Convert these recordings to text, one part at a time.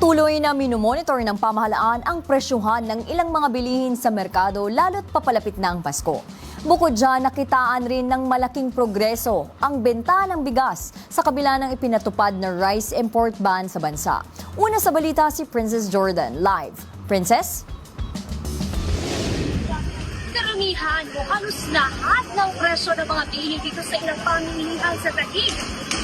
Patuloy na minomonitor ng pamahalaan ang presyuhan ng ilang mga bilihin sa merkado lalo't papalapit na ang Pasko. Bukod dyan, nakitaan rin ng malaking progreso ang benta ng bigas sa kabila ng ipinatupad na rice import ban sa bansa. Una sa balita si Princess Jordan, live. Princess? Karamihan o halos lahat ng presyo ng mga bilihin dito sa ilang pamilihan sa Taguig.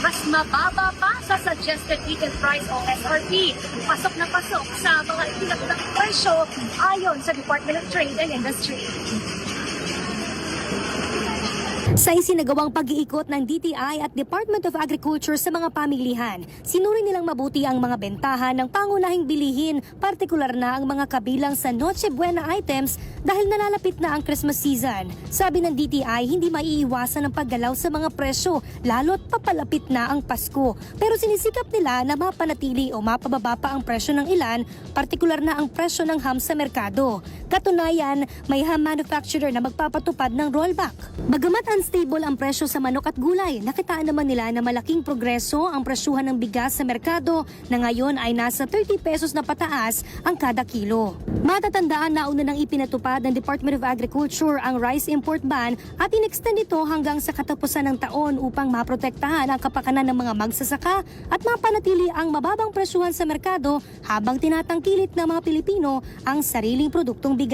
Mas mababa pa sa suggested retail price o SRP. Pasok na pasok sa mga itinakdang presyo ayon sa Department of Trade and Industry. Sa isinagawang pag-iikot ng DTI at Department of Agriculture sa mga pamilihan, sinuri nilang mabuti ang mga bentahan ng pangunahing bilihin, partikular na ang mga kabilang sa Noche Buena items dahil nalalapit na ang Christmas season. Sabi ng DTI, hindi maiiwasan ang paggalaw sa mga presyo, lalo't papalapit na ang Pasko. Pero sinisikap nila na mapanatili o mapababa pa ang presyo ng ilan, partikular na ang presyo ng ham sa merkado. Katunayan, may ham manufacturer na magpapatupad ng rollback. Bagamat unstable ang presyo sa manok at gulay, nakitaan naman nila na malaking progreso ang presyuhan ng bigas sa merkado na ngayon ay nasa 30 pesos na pataas ang kada kilo. Matatandaan na una nang ipinatupad ng Department of Agriculture ang rice import ban at inextend ito hanggang sa katapusan ng taon upang maprotektahan ang kapakanan ng mga magsasaka at mapanatili ang mababang presyuhan sa merkado habang tinatangkilik ng mga Pilipino ang sariling produktong bigas.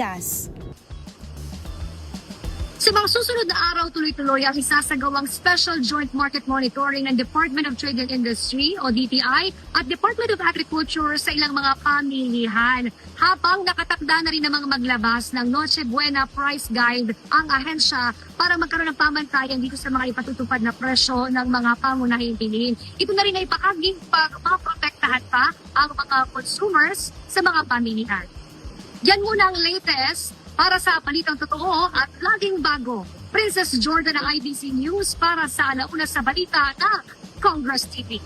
Sa mga susunod na araw, tuloy-tuloy ang isasagawang Special Joint Market Monitoring ng Department of Trade and Industry o DTI at Department of Agriculture sa ilang mga pamilihan. Habang nakatakda na rin namang maglabas ng Noche Buena Price Guide ang ahensya para magkaroon ng pamantayan dito sa mga ipatutupad na presyo ng mga pangunahing bilihin. Ito na rin ay pakaging pagpaprotektahan pa ang mga consumers sa mga pamilihan. Yan muna ang latest para sa Balitang Totoo at laging bago. Princess Jordan ng IBC News para sa Alauna sa Balita ng Congress TV.